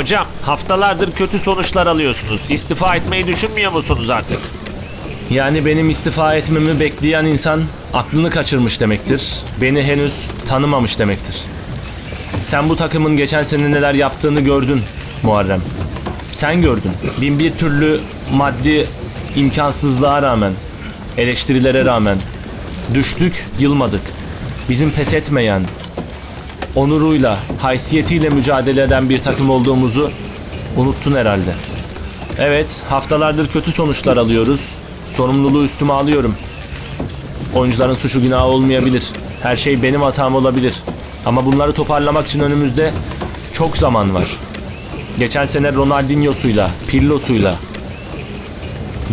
Hocam haftalardır kötü sonuçlar alıyorsunuz. İstifa etmeyi düşünmüyor musunuz artık? Yani benim istifa etmemi bekleyen insan aklını kaçırmış demektir. Beni henüz tanımamış demektir. Sen bu takımın geçen sene neler yaptığını gördün Muharrem. Sen gördün. Bin bir türlü maddi imkansızlığa rağmen, eleştirilere rağmen düştük, yılmadık. Bizim pes etmeyen, onuruyla, haysiyetiyle mücadele eden bir takım olduğumuzu unuttun herhalde. Evet, haftalardır kötü sonuçlar alıyoruz. Sorumluluğu üstüme alıyorum. Oyuncuların suçu günahı olmayabilir. Her şey benim hatam olabilir. Ama bunları toparlamak için önümüzde çok zaman var. Geçen sene Ronaldinho'suyla, Pirlo'suyla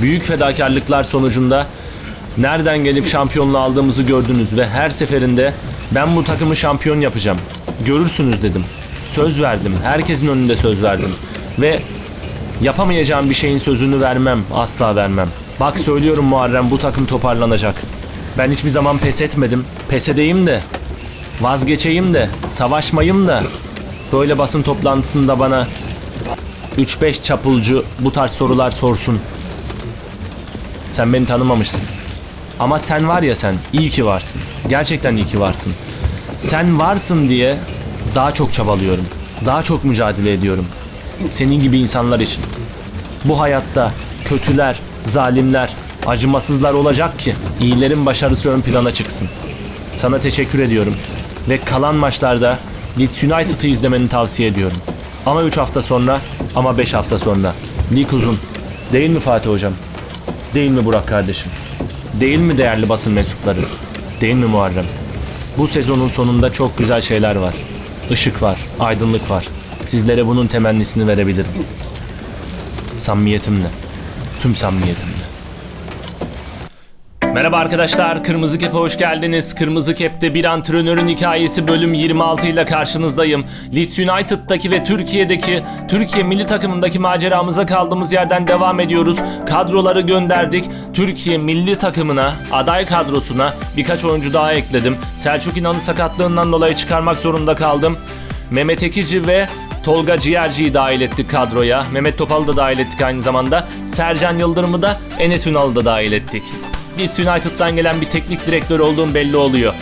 büyük fedakarlıklar sonucunda nereden gelip şampiyonluğu aldığımızı gördünüz ve her seferinde ben bu takımı şampiyon yapacağım. Görürsünüz dedim. Söz verdim. Herkesin önünde söz verdim. Ve Yapamayacağım bir şeyin sözünü vermem, asla vermem. Bak söylüyorum Muharrem bu takım toparlanacak. Ben hiçbir zaman pes etmedim. Pes edeyim de, vazgeçeyim de, savaşmayayım da. Böyle basın toplantısında bana 3-5 çapulcu bu tarz sorular sorsun. Sen beni tanımamışsın. Ama sen var ya sen, iyi ki varsın. Gerçekten iyi ki varsın. Sen varsın diye daha çok çabalıyorum. Daha çok mücadele ediyorum. Senin gibi insanlar için. Bu hayatta kötüler, zalimler, acımasızlar olacak ki iyilerin başarısı ön plana çıksın. Sana teşekkür ediyorum. Ve kalan maçlarda Leeds United'ı izlemeni tavsiye ediyorum. Ama 3 hafta sonra, ama 5 hafta sonra. Lig uzun. Değil mi Fatih Hocam? Değil mi Burak kardeşim? Değil mi değerli basın mensupları? Değil mi Muharrem? Bu sezonun sonunda çok güzel şeyler var. Işık var, aydınlık var. Sizlere bunun temennisini verebilirim. Samimiyetimle. Tüm samimiyetimle. Merhaba arkadaşlar, Kırmızı Kep'e hoş geldiniz. Kırmızı Kep'te bir antrenörün hikayesi bölüm 26 ile karşınızdayım. Leeds United'daki ve Türkiye'deki, Türkiye milli takımındaki maceramıza kaldığımız yerden devam ediyoruz. Kadroları gönderdik. Türkiye milli takımına, aday kadrosuna birkaç oyuncu daha ekledim. Selçuk İnan'ı sakatlığından dolayı çıkarmak zorunda kaldım. Mehmet Ekici ve Tolga Ciğerci'yi dahil ettik kadroya. Mehmet Topal'ı da dahil ettik aynı zamanda. Sercan Yıldırım'ı da Enes Ünal'ı da dahil ettik. Leeds United'dan gelen bir teknik direktör olduğum belli oluyor.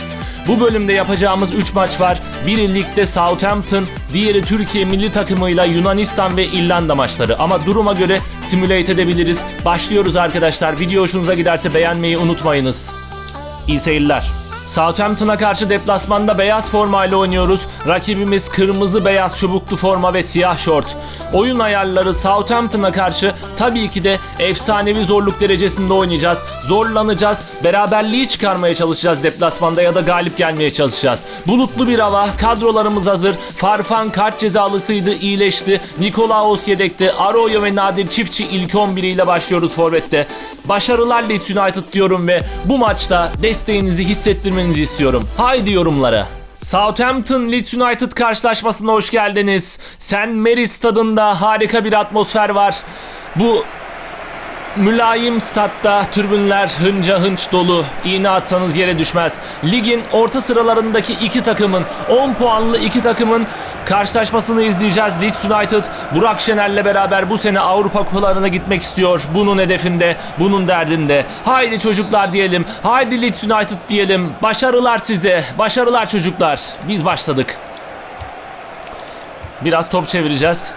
Bu bölümde yapacağımız 3 maç var. Biri ligde Southampton, diğeri Türkiye milli takımıyla Yunanistan ve İrlanda maçları. Ama duruma göre simülate edebiliriz. Başlıyoruz arkadaşlar. Video hoşunuza giderse beğenmeyi unutmayınız. İyi seyirler. Southampton'a karşı deplasmanda beyaz formayla oynuyoruz. Rakibimiz kırmızı beyaz çubuklu forma ve siyah şort. Oyun ayarları Southampton'a karşı tabii ki de efsanevi zorluk derecesinde oynayacağız. Zorlanacağız. Beraberliği çıkarmaya çalışacağız deplasmanda ya da galip gelmeye çalışacağız. Bulutlu bir hava. Kadrolarımız hazır. Farfan kart cezalısıydı, iyileşti. Nikolaos yedekte. Arroyo ve Nadir Çiftçi ilk 11 ile başlıyoruz forvette. Başarılar Leeds United diyorum ve bu maçta desteğinizi hissettirmenizi istiyorum. Haydi yorumlara. Southampton Leeds United karşılaşmasına hoş geldiniz. St. Mary stadında harika bir atmosfer var. Bu mülayim statta tribünler hınca hınç dolu. İğne atsanız yere düşmez. Ligin orta sıralarındaki iki takımın 10 puanlı iki takımın karşılaşmasını izleyeceğiz. Leeds United Burak Şener'le beraber bu sene Avrupa kupalarına gitmek istiyor. Bunun hedefinde, bunun derdinde. Haydi çocuklar diyelim. Haydi Leeds United diyelim. Başarılar size. Başarılar çocuklar. Biz başladık. Biraz top çevireceğiz.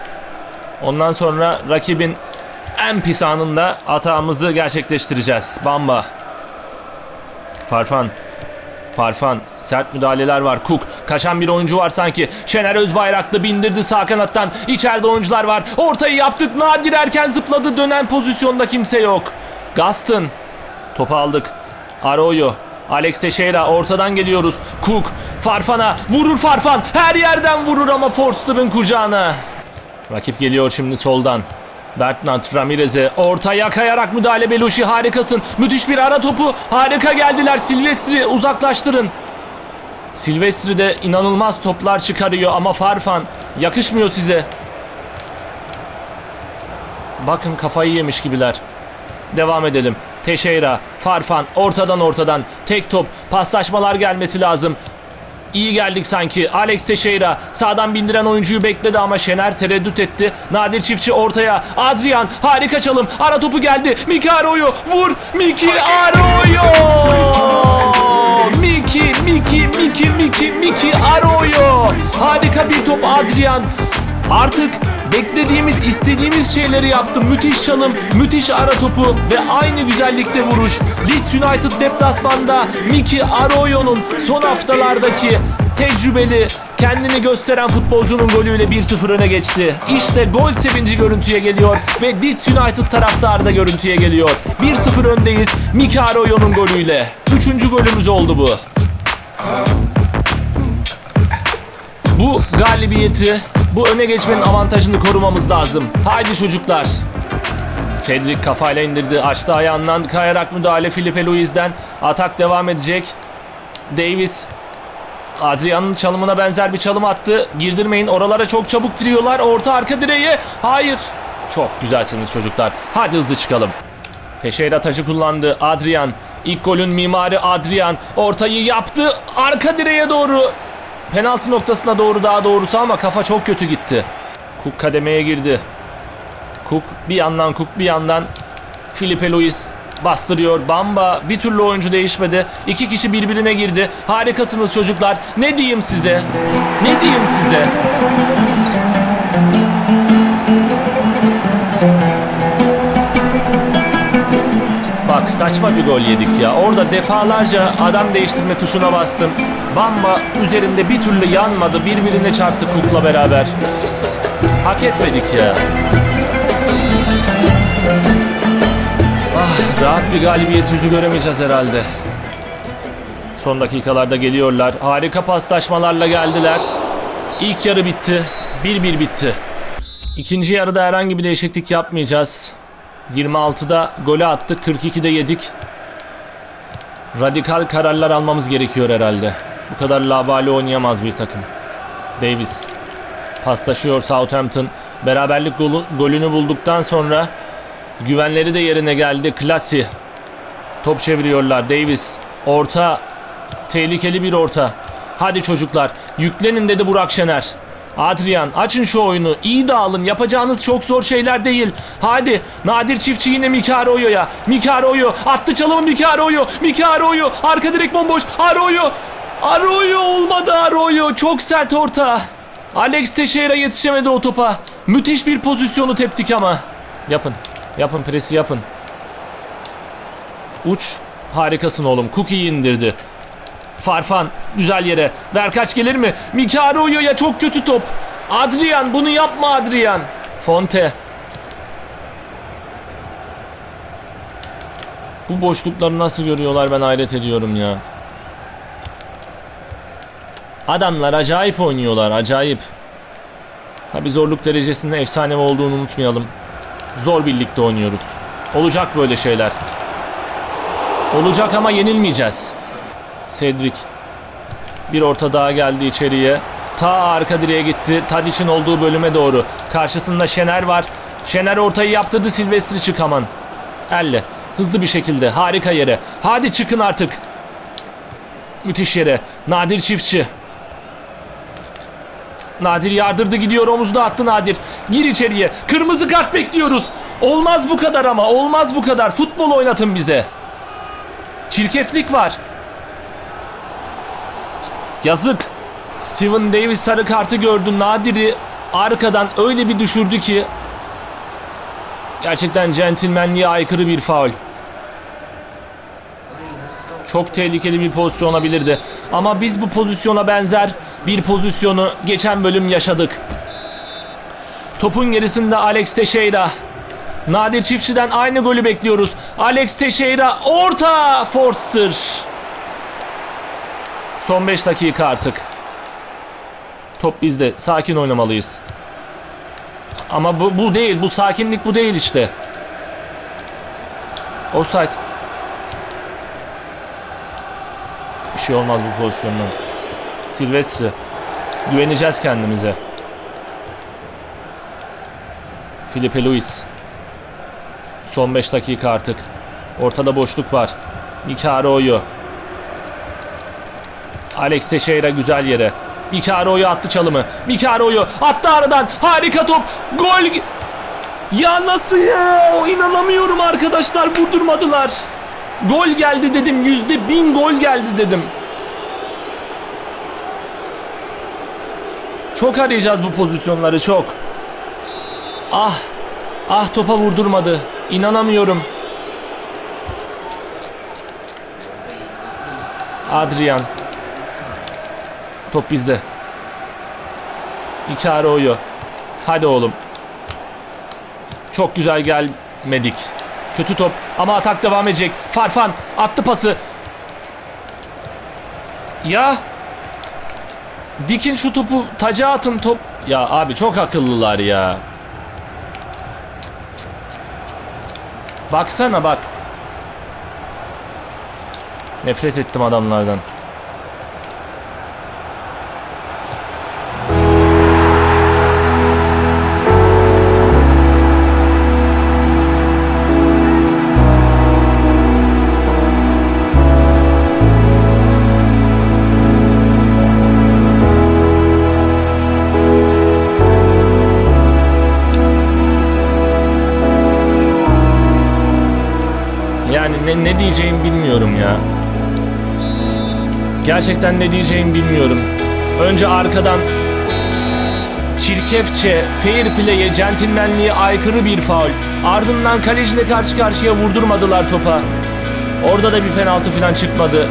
Ondan sonra rakibin en pis anında hatamızı gerçekleştireceğiz. Bamba. Farfan. Farfan. Sert müdahaleler var. Cook. Kaçan bir oyuncu var sanki. Şener Özbayraklı bindirdi sağ kanattan. İçeride oyuncular var. Ortayı yaptık. Nadir erken zıpladı. Dönen pozisyonda kimse yok. Gaston. Topu aldık. Arroyo. Alex Teixeira ortadan geliyoruz. Cook. Farfan'a. Vurur Farfan. Her yerden vurur ama Forster'ın kucağına. Rakip geliyor şimdi soldan. Bertrand Ramirez'e ortaya kayarak müdahale Belushi harikasın. Müthiş bir ara topu. Harika geldiler. Silvestri uzaklaştırın. Silvestri de inanılmaz toplar çıkarıyor ama Farfan yakışmıyor size. Bakın kafayı yemiş gibiler. Devam edelim. Teixeira, Farfan ortadan ortadan tek top paslaşmalar gelmesi lazım. İyi geldik sanki. Alex Teixeira sağdan bindiren oyuncuyu bekledi ama Şener tereddüt etti. Nadir Çiftçi ortaya. Adrian harika çalım. Ara topu geldi. Miki Arroyo vur. Miki Arroyo. Miki, Miki, Miki, Miki, Miki Arroyo. Harika bir top Adrian. Artık beklediğimiz, istediğimiz şeyleri yaptı. Müthiş çalım, müthiş ara topu ve aynı güzellikte vuruş. Leeds United deplasmanda Miki Arroyo'nun son haftalardaki tecrübeli, kendini gösteren futbolcunun golüyle 1-0 öne geçti. İşte gol sevinci görüntüye geliyor ve Leeds United taraftarı da görüntüye geliyor. 1-0 öndeyiz Miki Arroyo'nun golüyle. Üçüncü golümüz oldu bu. Bu galibiyeti, bu öne geçmenin avantajını korumamız lazım. Haydi çocuklar. Cedric kafayla indirdi. Açtı ayağından kayarak müdahale Filipe Luiz'den. Atak devam edecek. Davis Adrian'ın çalımına benzer bir çalım attı. Girdirmeyin. Oralara çok çabuk giriyorlar. Orta arka direğe. Hayır. Çok güzelsiniz çocuklar. Hadi hızlı çıkalım. Teşeira taşı kullandı. Adrian. İlk golün mimarı Adrian. Ortayı yaptı. Arka direğe doğru. Penaltı noktasına doğru daha doğrusu ama kafa çok kötü gitti. Cook kademeye girdi. Cook bir yandan Cook bir yandan Filipe Luis bastırıyor. Bamba bir türlü oyuncu değişmedi. İki kişi birbirine girdi. Harikasınız çocuklar. Ne diyeyim size? Ne diyeyim size? Saçma bir gol yedik ya. Orada defalarca adam değiştirme tuşuna bastım. Bamba üzerinde bir türlü yanmadı. Birbirine çarptı Cook'la beraber. Hak etmedik ya. Ah, rahat bir galibiyet yüzü göremeyeceğiz herhalde. Son dakikalarda geliyorlar. Harika paslaşmalarla geldiler. İlk yarı bitti. 1-1 bitti. İkinci yarıda herhangi bir değişiklik yapmayacağız. 26'da golü attık, 42'de yedik. Radikal kararlar almamız gerekiyor herhalde. Bu kadar labali oynayamaz bir takım. Davis paslaşıyor Southampton. Beraberlik golü- golünü bulduktan sonra güvenleri de yerine geldi. Klasi top çeviriyorlar. Davis orta tehlikeli bir orta. Hadi çocuklar yüklenin dedi Burak Şener. Adrian açın şu oyunu. İyi dağılın. Yapacağınız çok zor şeyler değil. Hadi. Nadir Çiftçi yine. Miki Arroyo. Attı çalımı. Miki Arroyo. Arka direk bomboş. Arroyo. Arroyo olmadı Arroyo. Çok sert orta. Alex Teixeira yetişemedi o topa. Müthiş bir pozisyonu teptik ama. Yapın. Yapın presi yapın. Uç. Harikasın oğlum. Cookie'yi indirdi. Farfan güzel yere. Ver kaç gelir mi? Miki Arroyo'ya çok kötü top. Adrian bunu yapma Adrian. Fonte. Bu boşlukları nasıl görüyorlar ben hayret ediyorum ya. Adamlar acayip oynuyorlar acayip. Tabi zorluk derecesinde efsane olduğunu unutmayalım. Zor birlikte oynuyoruz. Olacak böyle şeyler. Olacak ama yenilmeyeceğiz. Cedric. Bir orta daha geldi içeriye. Ta arka direğe gitti. Tadic'in olduğu bölüme doğru. Karşısında Şener var. Şener ortayı yaptırdı. Silvestri çık aman. Elle. Hızlı bir şekilde. Harika yere. Hadi çıkın artık. Müthiş yere. Nadir Çiftçi. Nadir yardırdı gidiyor omuzda attı Nadir. Gir içeriye. Kırmızı kart bekliyoruz. Olmaz bu kadar ama. Olmaz bu kadar. Futbol oynatın bize. Çirkeflik var. Yazık. Steven Davis sarı kartı gördü. Nadir'i arkadan öyle bir düşürdü ki gerçekten centilmenliğe aykırı bir faul. Çok tehlikeli bir pozisyon olabilirdi. Ama biz bu pozisyona benzer bir pozisyonu geçen bölüm yaşadık. Topun gerisinde Alex Teixeira. Nadir Çiftçi'den aynı golü bekliyoruz. Alex Teixeira orta Forster. Son 5 dakika artık. Top bizde. Sakin oynamalıyız. Ama bu, bu değil. Bu sakinlik bu değil işte. Offside. Bir şey olmaz bu pozisyondan. Silvestri. Güveneceğiz kendimize. Filipe Luis. Son 5 dakika artık. Ortada boşluk var. Miki Arroyo. Alex Teixeira güzel yere. Mikaro'yu attı çalımı. Mikaro'yu attı aradan. Harika top. Gol. Ya nasıl ya? İnanamıyorum arkadaşlar. Vurdurmadılar. Gol geldi dedim. Yüzde bin gol geldi dedim. Çok arayacağız bu pozisyonları çok. Ah. Ah topa vurdurmadı. İnanamıyorum. Adrian. Top bizde. Ikaro'yu. Hadi oğlum. Çok güzel gelmedik. Kötü top ama atak devam edecek. Farfan attı pası. Ya. Dikin şu topu taca atın top. Ya abi çok akıllılar ya. Baksana bak. Nefret ettim adamlardan. Diyeceğimi bilmiyorum ya. Gerçekten ne diyeceğimi bilmiyorum. Önce arkadan çirkefçe, fair play'e, centilmenliğe aykırı bir faul. Ardından kaleciyle karşı karşıya vurdurmadılar topa. Orada da bir penaltı falan çıkmadı.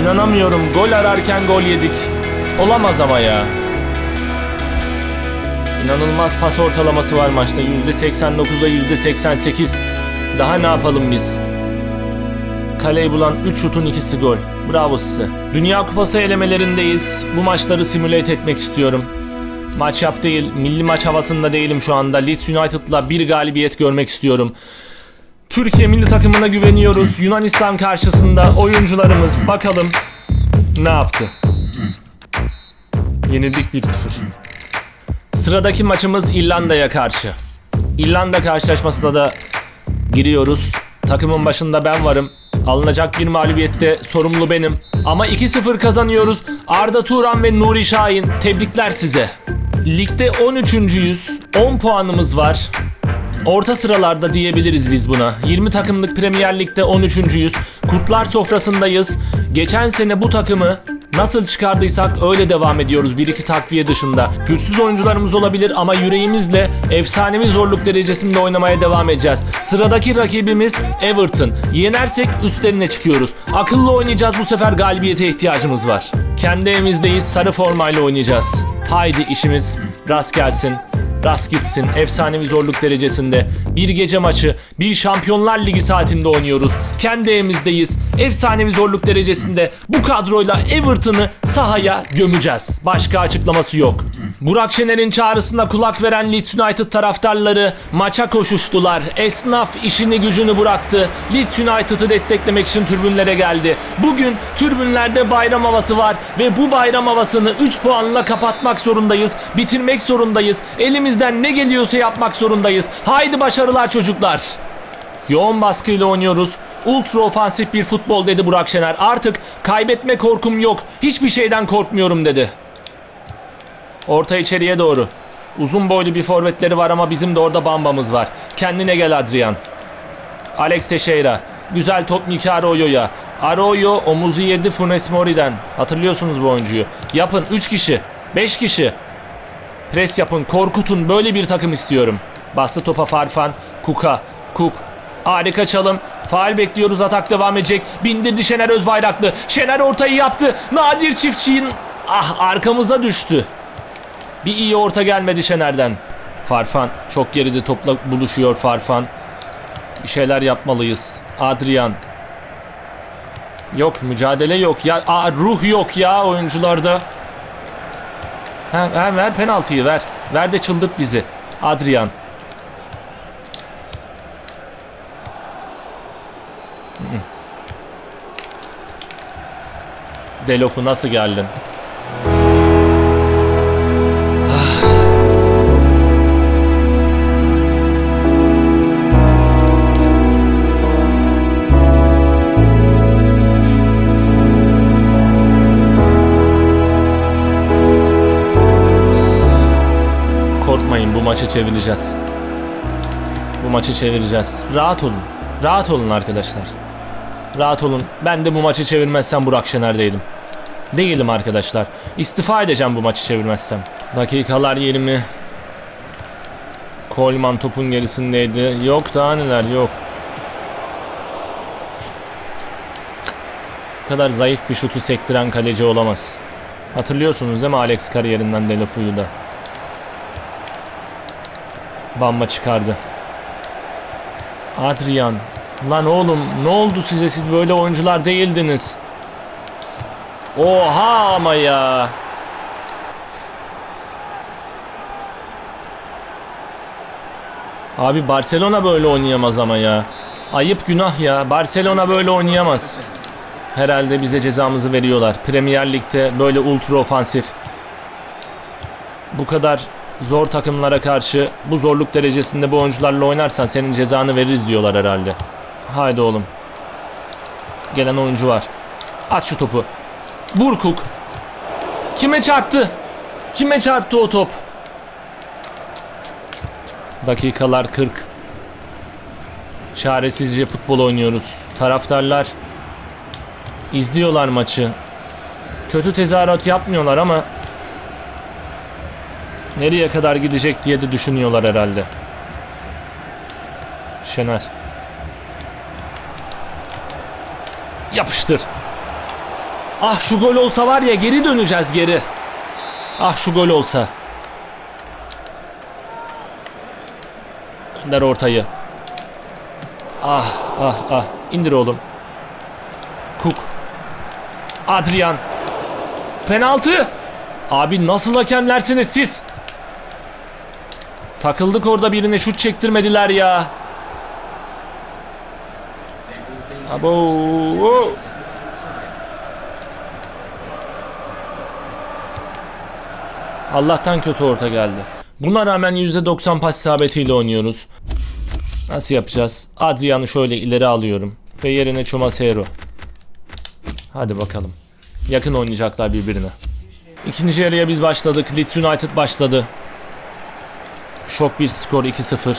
İnanamıyorum. Gol ararken gol yedik. Olamaz ama ya. İnanılmaz pas ortalaması var maçta. %89'a %88. Daha ne yapalım biz? Kaleyi bulan 3 şutun ikisi gol. Bravo size. Dünya Kupası elemelerindeyiz. Bu maçları simüle etmek istiyorum. Maç yap değil, milli maç havasında değilim şu anda. Leeds United'la bir galibiyet görmek istiyorum. Türkiye milli takımına güveniyoruz. Yunanistan karşısında oyuncularımız bakalım ne yaptı. Yenildik 1-0. Sıradaki maçımız İrlanda'ya karşı. İrlanda karşılaşmasına da giriyoruz. Takımın başında ben varım. Alınacak bir mağlubiyette sorumlu benim. Ama 2-0 kazanıyoruz. Arda Turan ve Nuri Şahin tebrikler size. Ligde 13.yüz. 10 puanımız var. Orta sıralarda diyebiliriz biz buna. 20 takımlık Premier Lig'de 13.yüz. Kurtlar sofrasındayız. Geçen sene bu takımı nasıl çıkardıysak öyle devam ediyoruz 1-2 takviye dışında. Güçsüz oyuncularımız olabilir ama yüreğimizle efsanevi zorluk derecesinde oynamaya devam edeceğiz. Sıradaki rakibimiz Everton. Yenersek üstlerine çıkıyoruz. Akıllı oynayacağız bu sefer galibiyete ihtiyacımız var. Kendi evimizdeyiz sarı formayla oynayacağız. Haydi işimiz rast gelsin. Rast gitsin. Efsanevi zorluk derecesinde. Bir gece maçı, bir Şampiyonlar Ligi saatinde oynuyoruz. Kendi evimizdeyiz. Efsanevi zorluk derecesinde bu kadroyla Everton'ı sahaya gömeceğiz. Başka açıklaması yok. Burak Şener'in çağrısına kulak veren Leeds United taraftarları maça koşuştular. Esnaf işini gücünü bıraktı. Leeds United'ı desteklemek için tribünlere geldi. Bugün tribünlerde bayram havası var ve bu bayram havasını 3 puanla kapatmak zorundayız. Bitirmek zorundayız. Elimizden ne geliyorsa yapmak zorundayız. Haydi başarılar çocuklar. Yoğun baskıyla oynuyoruz. Ultra ofansif bir futbol dedi Burak Şener. Artık kaybetme korkum yok. Hiçbir şeyden korkmuyorum dedi. Orta içeriye doğru. Uzun boylu bir forvetleri var ama bizim de orada bambamız var. Kendine gel Adrian. Alex Teixeira. Güzel top Miki Arroyo'ya. Arroyo omuzu yedi Funes Mori'den. Hatırlıyorsunuz bu oyuncuyu. Yapın 3 kişi. 5 kişi. Pres yapın, korkutun. Böyle bir takım istiyorum. Bastı topa Farfan. Kuka. Kuk. Harika çalım. Faal bekliyoruz. Atak devam edecek. Bindirdi Şener Özbayraklı. Şener ortayı yaptı. Nadir Çiftçi'nin ah arkamıza düştü. Bir iyi orta gelmedi Şener'den. Farfan çok geride topla buluşuyor Farfan. Bir şeyler yapmalıyız. Adrian. Yok mücadele yok ya. Aa, ruh yok ya oyuncularda. Ha, ha, ver penaltıyı ver. Ver de çıldırt bizi. Adrian. Delof'u nasıl geldin? Maçı çevireceğiz. Bu maçı çevireceğiz. Rahat olun. Rahat olun arkadaşlar. Rahat olun. Ben de bu maçı çevirmezsem Burak Şener değilim. Değilim arkadaşlar. İstifa edeceğim bu maçı çevirmezsem. Dakikalar 20. Coleman topun gerisindeydi. Yok daha neler yok. Bu kadar zayıf bir şutu sektiren kaleci olamaz. Hatırlıyorsunuz değil mi Alex kariyerinden Delafu'yu da. Bamba çıkardı. Adrian. Lan oğlum ne oldu size siz böyle oyuncular değildiniz. Oha ama ya. Abi Barcelona böyle oynayamaz ama ya. Ayıp günah ya. Barcelona böyle oynayamaz. Herhalde bize cezamızı veriyorlar. Premier Lig'de böyle ultra ofansif. Bu kadar zor takımlara karşı bu zorluk derecesinde bu oyuncularla oynarsan senin cezanı veririz diyorlar herhalde. Haydi oğlum. Gelen oyuncu var. At şu topu. Vur Cook. Kime çarptı? Kime çarptı o top? Dakikalar 40. Çaresizce futbol oynuyoruz. Taraftarlar izliyorlar maçı. Kötü tezahürat yapmıyorlar ama nereye kadar gidecek diye de düşünüyorlar herhalde. Şener. Yapıştır. Ah şu gol olsa var ya geri döneceğiz geri. Ah şu gol olsa. Gönder ortayı. Ah ah ah. İndir oğlum. Cook. Adrian. Penaltı. Abi nasıl hakemlersiniz siz? Takıldık orada birine şut çektirmediler ya. Abo. Allah'tan kötü orta geldi. Buna rağmen %90 pas isabetiyle oynuyoruz. Nasıl yapacağız? Adrian'ı şöyle ileri alıyorum. Ve yerine Chumasero. Hadi bakalım. Yakın oynayacaklar birbirine. İkinci yarıya biz başladık. Leeds United başladı. Şok bir skor 2-0.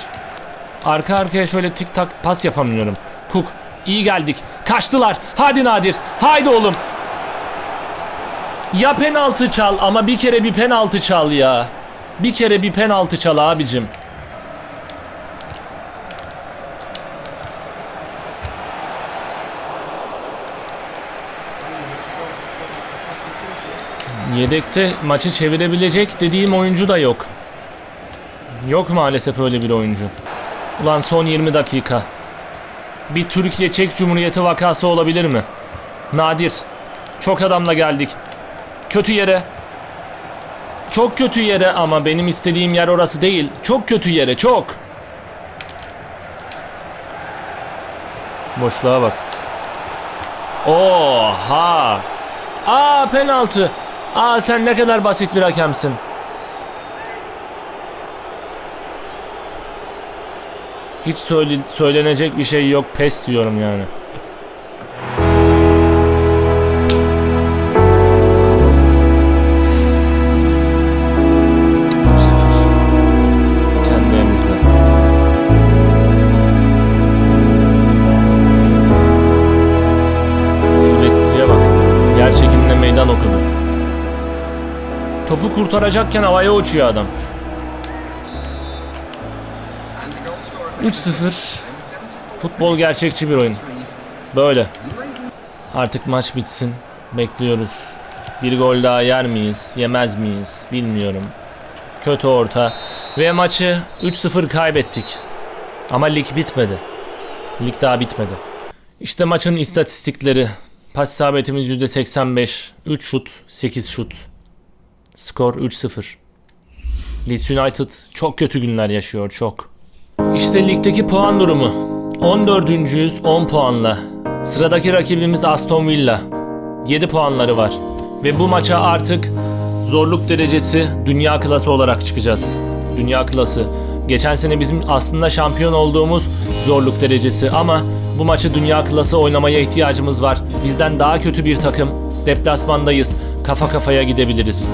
Arka arkaya şöyle tik tak pas yapamıyorum. Cook iyi geldik. Kaçtılar. Hadi Nadir. Haydi oğlum. Ya penaltı çal ama bir kere bir penaltı çal ya. Bir kere bir penaltı çal abicim. Yedekte maçı çevirebilecek dediğim oyuncu da yok. Yok maalesef öyle bir oyuncu. Ulan son 20 dakika. Bir Türkiye Çek Cumhuriyeti vakası olabilir mi? Nadir. Çok adamla geldik. Kötü yere. Çok kötü yere ama benim istediğim yer orası değil. Çok kötü yere çok. Boşluğa bak. Oha. Aa penaltı. Aa sen ne kadar basit bir hakemsin. Hiç söyle, söylenecek bir şey yok. Pes diyorum yani. Topu kurtaracakken havaya uçuyor adam. 3-0. Futbol gerçekçi bir oyun. Böyle. Artık maç bitsin. Bekliyoruz. Bir gol daha yer miyiz? Yemez miyiz? Bilmiyorum. Kötü orta. Ve maçı 3-0 kaybettik. Ama lig bitmedi. Lig daha bitmedi. İşte maçın istatistikleri. Pas isabetimiz %85. 3 şut, 8 şut. Skor 3-0. Leeds United çok kötü günler yaşıyor, çok. İşte ligdeki puan durumu. 14.yüz 10 puanla. Sıradaki rakibimiz Aston Villa. 7 puanları var. Ve bu maça artık zorluk derecesi dünya klası olarak çıkacağız. Dünya klası. Geçen sene bizim aslında şampiyon olduğumuz zorluk derecesi ama bu maçı dünya klası oynamaya ihtiyacımız var. Bizden daha kötü bir takım. Deplasmandayız. Kafa kafaya gidebiliriz.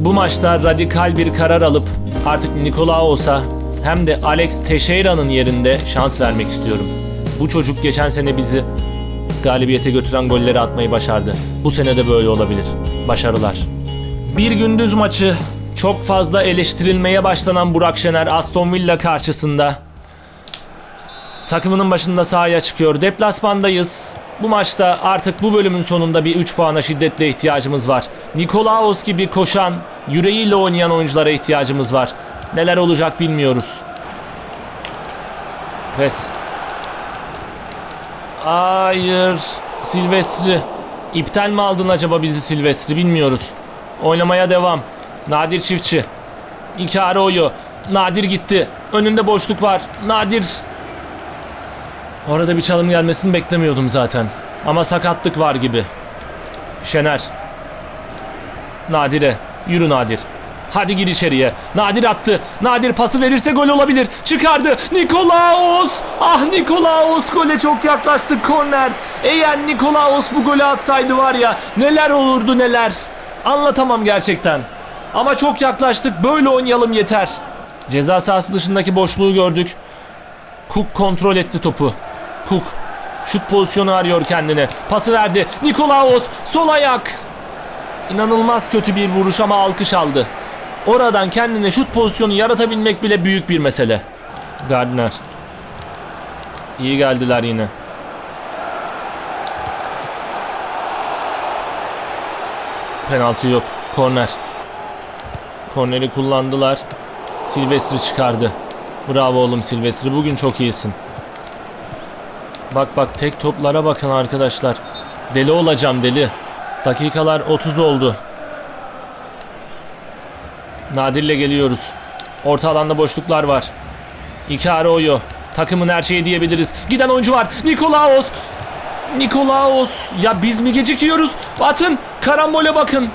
Bu maçta radikal bir karar alıp artık Nikolaos'a hem de Alex Teixeira'nın yerinde şans vermek istiyorum. Bu çocuk geçen sene bizi galibiyete götüren golleri atmayı başardı. Bu sene de böyle olabilir. Başarılar. Bir gündüz maçı çok fazla eleştirilmeye başlanan Burak Şener Aston Villa karşısında takımının başında sahaya çıkıyor. Deplasmandayız. Bu maçta artık bu bölümün sonunda bir 3 puana şiddetle ihtiyacımız var. Nikolaos gibi koşan, yüreğiyle oynayan oyunculara ihtiyacımız var. Neler olacak bilmiyoruz. Pes. Hayır. Silvestri. İptal mi aldın acaba bizi Silvestri bilmiyoruz. Oynamaya devam. Nadir Çiftçi. İkari oyu. Nadir gitti. Önünde boşluk var. Nadir. Orada bir çalım gelmesini beklemiyordum zaten. Ama sakatlık var gibi. Şener. Nadir'e. Yürü Nadir. Hadi gir içeriye. Nadir attı. Nadir pası verirse gol olabilir. Çıkardı. Nikolaos. Ah Nikolaos gole çok yaklaştık. Korner. Eğer Nikolaos bu golü atsaydı var ya neler olurdu neler. Anlatamam gerçekten. Ama çok yaklaştık. Böyle oynayalım yeter. Ceza sahası dışındaki boşluğu gördük. Cook kontrol etti topu. Cook şut pozisyonu arıyor kendine. Pası verdi. Nikolaos sol ayak. İnanılmaz kötü bir vuruş ama alkış aldı. Oradan kendine şut pozisyonu yaratabilmek bile büyük bir mesele. Gardner. İyi geldiler yine. Penaltı yok. Korner. Korneri kullandılar. Silvestri çıkardı. Bravo oğlum Silvestri. Bugün çok iyisin. Bak bak tek toplara bakın arkadaşlar. Deli olacağım deli. Dakikalar 30 oldu. Nadir'le geliyoruz. Orta alanda boşluklar var. İki oyu. Takımın her şeyi diyebiliriz. Giden oyuncu var. Nikolaos. Nikolaos. Ya biz mi gecikiyoruz? Atın. Karambole bakın.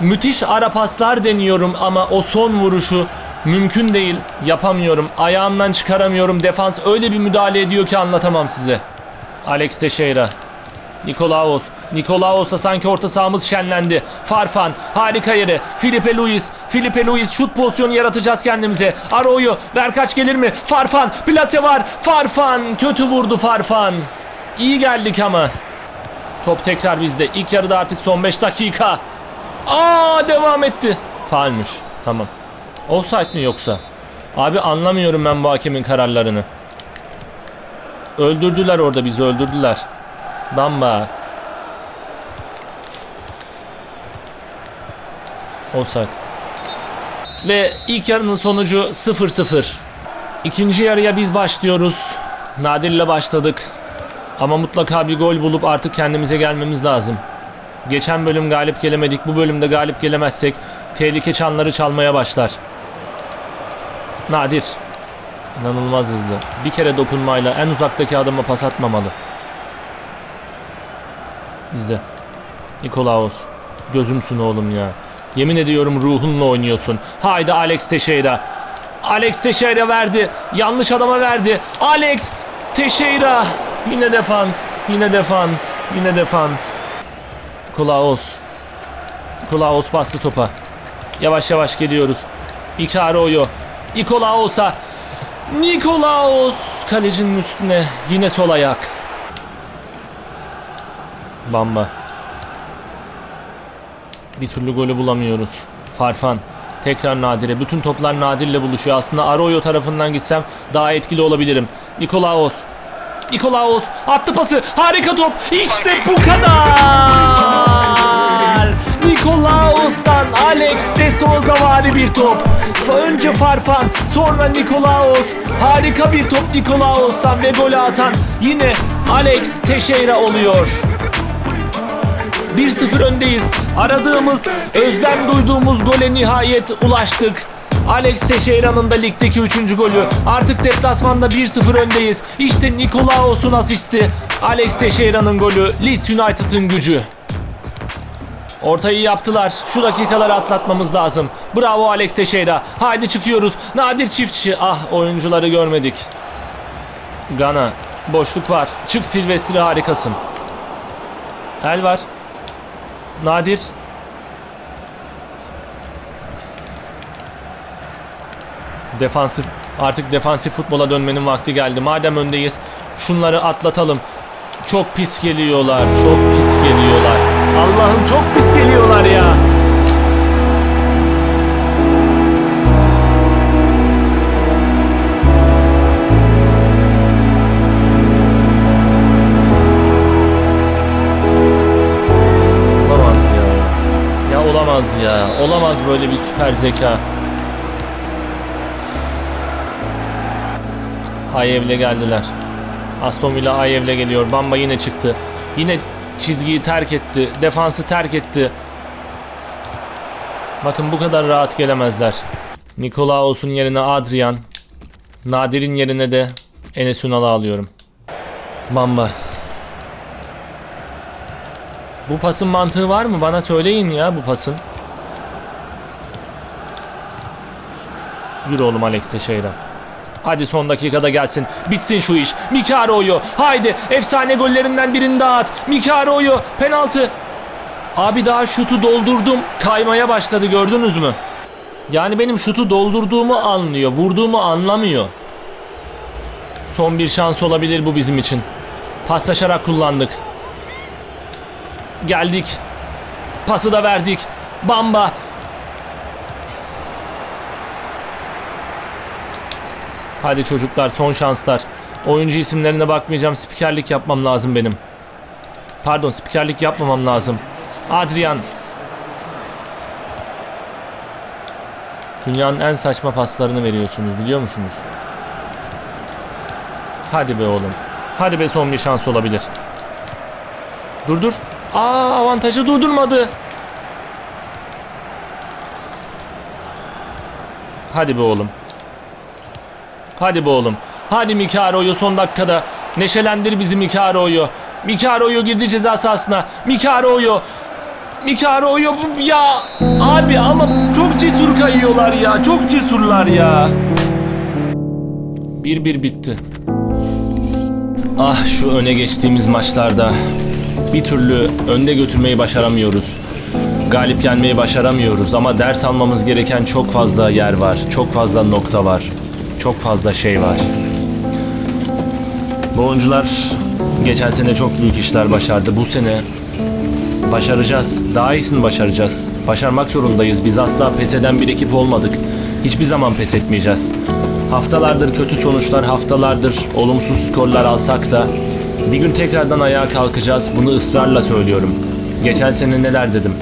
Müthiş ara paslar deniyorum ama o son vuruşu mümkün değil. Yapamıyorum. Ayağımdan çıkaramıyorum. Defans öyle bir müdahale ediyor ki anlatamam size. Alex Teixeira. Nikolaos. Nikolaos'la sanki orta sahamız şenlendi. Farfan. Harika yeri. Filipe Luis. Filipe Luis şut pozisyonu yaratacağız kendimize. Arroyo. Verkaç gelir mi? Farfan. Plase var. Farfan. Kötü vurdu Farfan. İyi geldik ama. Top tekrar bizde. İlk yarıda artık son 5 dakika. Aa devam etti. Faalmiş. Tamam. Offside mi yoksa? Abi anlamıyorum ben bu hakemin kararlarını. Öldürdüler orada bizi öldürdüler. Damba. Offside. Ve ilk yarının sonucu 0-0. İkinci yarıya biz başlıyoruz. Nadir'le başladık. Ama mutlaka bir gol bulup artık kendimize gelmemiz lazım. Geçen bölüm galip gelemedik. Bu bölümde galip gelemezsek tehlike çanları çalmaya başlar. Nadir. İnanılmaz hızlı. Bir kere dokunmayla en uzaktaki adama pas atmamalı. Bizde. Nikolaos. Gözümsün oğlum ya. Yemin ediyorum ruhunla oynuyorsun. Haydi Alex Teixeira. Alex Teixeira verdi. Yanlış adama verdi. Alex Teixeira. Yine defans. Yine defans. Yine defans. Nikolaos. Nikolaos bastı topa. Yavaş yavaş geliyoruz. Ikari Oyo. Nikolaos'a. Nikolaos kalecinin üstüne. Yine sol ayak. Bamba. Bir türlü golü bulamıyoruz. Farfan. Tekrar Nadir'e. Bütün toplar Nadir'le buluşuyor. Aslında Arroyo tarafından gitsem daha etkili olabilirim. Nikolaos. Nikolaos attı pası. Harika top. İşte bu kadar. Nikolaos'tan Alex de Souza vari bir top. Önce Farfan, sonra Nikolaos. Harika bir top Nikolaos'tan ve golü atan yine Alex Teixeira oluyor. 1-0 öndeyiz. Aradığımız, özlem duyduğumuz gole nihayet ulaştık. Alex Teixeira'nın da ligdeki 3. golü. Artık deplasmanda 1-0 öndeyiz. İşte Nikolaos'un asisti. Alex Teixeira'nın golü. Leeds United'ın gücü. Ortayı yaptılar. Şu dakikaları atlatmamız lazım. Bravo Alex Teixeira. Haydi çıkıyoruz. Nadir çiftçi. Ah oyuncuları görmedik. Gana. Boşluk var. Çık Silvestri harikasın. El var. Nadir. Defansif artık defansif futbola dönmenin vakti geldi. Madem öndeyiz şunları atlatalım. Çok pis geliyorlar. Çok pis geliyorlar. Allah'ım çok pis geliyorlar ya. Olamaz ya. Olamaz böyle bir süper zeka. Ayev'le geldiler. Aston Villa Ayev'le geliyor. Bamba yine çıktı. Yine çizgiyi terk etti. Defansı terk etti. Bakın bu kadar rahat gelemezler. Nikolaos'un yerine Adrian. Nadir'in yerine de Enes Ünal'ı alıyorum. Bamba. Bu pasın mantığı var mı? Bana söyleyin ya bu pasın. Yürü oğlum Alex Teixeira. Hadi son dakikada gelsin. Bitsin şu iş. Mikaro'yu. Haydi. Efsane gollerinden birini daha at. Mikaro'yu. Penaltı. Abi daha şutu doldurdum. Kaymaya başladı gördünüz mü? Yani benim şutu doldurduğumu anlıyor. Vurduğumu anlamıyor. Son bir şans olabilir bu bizim için. Paslaşarak kullandık. Geldik. Pası da verdik. Bamba. Hadi çocuklar son şanslar. Oyuncu isimlerine bakmayacağım. Spikerlik yapmam lazım benim. Pardon spikerlik yapmamam lazım. Adrian. Dünyanın en saçma paslarını veriyorsunuz biliyor musunuz? Hadi be oğlum. Hadi be son bir şans olabilir. Dur dur. Aa avantajı durdurmadı. Hadi be oğlum. Hadi be oğlum. Hadi Mikaro'yu son dakikada. Neşelendir bizi Mikaro'yu. Mikaro'yu girdi ceza sahasına. Mikaro'yu. Mikaro'yu ya. Abi ama çok cesur kayıyorlar ya. Çok cesurlar ya. 1-1 bitti. Ah şu öne geçtiğimiz maçlarda bir türlü önde götürmeyi başaramıyoruz. Galip gelmeyi başaramıyoruz ama ders almamız gereken çok fazla yer var. Çok fazla nokta var. Çok fazla şey var. Bu oyuncular geçen sene çok büyük işler başardı. Bu sene başaracağız. Daha iyisini başaracağız. Başarmak zorundayız. Biz asla pes eden bir ekip olmadık. Hiçbir zaman pes etmeyeceğiz. Haftalardır kötü sonuçlar, haftalardır olumsuz skorlar alsak da bir gün tekrardan ayağa kalkacağız. Bunu ısrarla söylüyorum. Geçen sene neler dedim?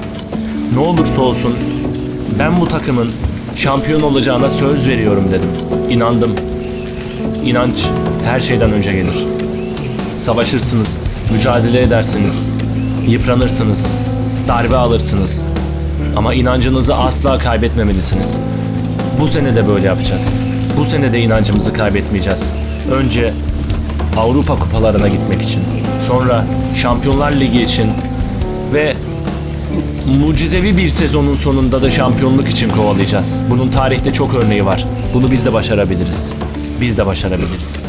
Ne olursa olsun ben bu takımın şampiyon olacağına söz veriyorum dedim. İnandım. İnanç her şeyden önce gelir. Savaşırsınız, mücadele edersiniz, yıpranırsınız, darbe alırsınız. Ama inancınızı asla kaybetmemelisiniz. Bu sene de böyle yapacağız. Bu sene de inancımızı kaybetmeyeceğiz. Önce Avrupa kupalarına gitmek için, sonra Şampiyonlar Ligi için ve mucizevi bir sezonun sonunda da şampiyonluk için kovalayacağız. Bunun tarihte çok örneği var. Bunu biz de başarabiliriz. Biz de başarabiliriz.